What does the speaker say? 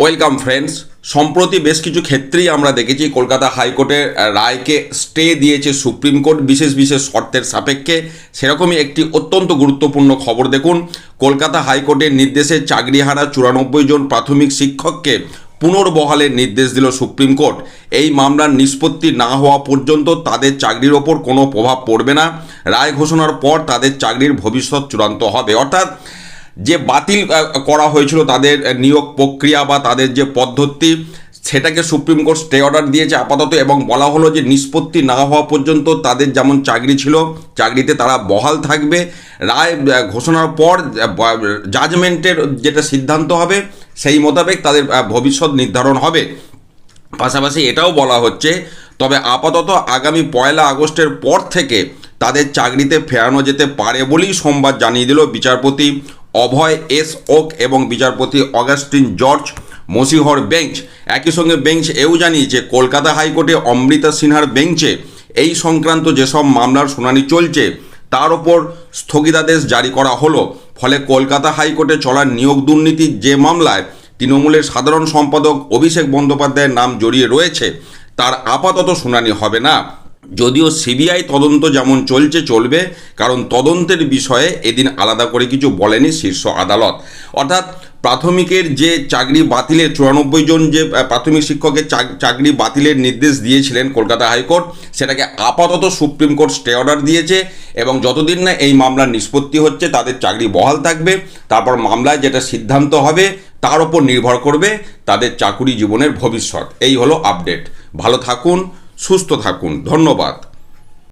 Welcome friends সম্প্রতি বেশ কিছু ক্ষেত্রেই আমরা দেখেছি কলকাতা হাইকোর্টের রায়কে স্টে দিয়েছে সুপ্রিম কোর্ট বিশেষ বিশেষ শর্তের সাপেক্ষে। সেরকমই একটি অত্যন্ত গুরুত্বপূর্ণ খবর দেখুন। কলকাতা হাইকোর্টের নির্দেশে চাকরিহারা চুরানব্বই জন প্রাথমিক শিক্ষককে পুনর্বহালের নির্দেশ দিল সুপ্রিম কোর্ট। এই মামলার নিষ্পত্তি না হওয়া পর্যন্ত তাদের চাকরির ওপর কোনো প্রভাব পড়বে না। রায় ঘোষণার পর তাদের চাকরির ভবিষ্যৎ চূড়ান্ত হবে। অর্থাৎ যে বাতিল করা হয়েছিল তাদের নিয়োগ প্রক্রিয়া বা তাদের যে পদ্ধতি, সেটাকে সুপ্রিম কোর্ট স্টে অর্ডার দিয়েছে আপাতত এবং বলা হলো যে নিষ্পত্তি না হওয়া পর্যন্ত তাদের যেমন চাকরি ছিল, চাকরিতে তারা বহাল থাকবে। রায় ঘোষণার পর জাজমেন্টের যেটা সিদ্ধান্ত হবে, সেই মোতাবেক তাদের ভবিষ্যৎ নির্ধারণ হবে। পাশাপাশি এটাও বলা হচ্ছে, তবে আপাতত আগামী পয়লা আগস্টের পর থেকে তাদের চাকরিতে ফেরানো যেতে পারে বলেই সোমবার জানিয়ে দিল বিচারপতি অভয়, এস ওক এবং বিচারপতি অগাস্টিন জর্জ মসিহর বেঞ্চ। একই সঙ্গে বেঞ্চ এও জানিয়েছে, কলকাতা হাইকোর্টে অমৃতা সিনহার বেঞ্চে এই সংক্রান্ত যেসব মামলার শুনানি চলছে, তার ওপর স্থগিতাদেশ জারি করা হলো। ফলে কলকাতা হাইকোর্টে চলা নিয়োগ দুর্নীতির যে মামলায় তৃণমূলের সাধারণ সম্পাদক অভিষেক বন্দ্যোপাধ্যায়ের নাম জড়িয়ে রয়েছে, তার আপাতত শুনানি হবে না। যদিও সিবিআই তদন্ত যেমন চলছে, চলবে, কারণ তদন্তের বিষয়ে এদিন আলাদা করে কিছু বলেনি শীর্ষ আদালত। অর্থাৎ প্রাথমিকের যে চাকরি বাতিলের, চুরানব্বই জন যে প্রাথমিক শিক্ষকের চাকরি বাতিলের নির্দেশ দিয়েছিলেন কলকাতা হাইকোর্ট, সেটাকে আপাতত সুপ্রিম কোর্ট স্টে অর্ডার দিয়েছে এবং যতদিন না এই মামলার নিষ্পত্তি হচ্ছে, তাদের চাকরি বহাল থাকবে, তারপর মামলায় যেটা সিদ্ধান্ত হবে, তার ওপর নির্ভর করবে তাদের চাকুরি জীবনের ভবিষ্যৎ। এই হলো আপডেট। ভালো থাকুন সুস্থ থাকুন। ধন্যবাদ।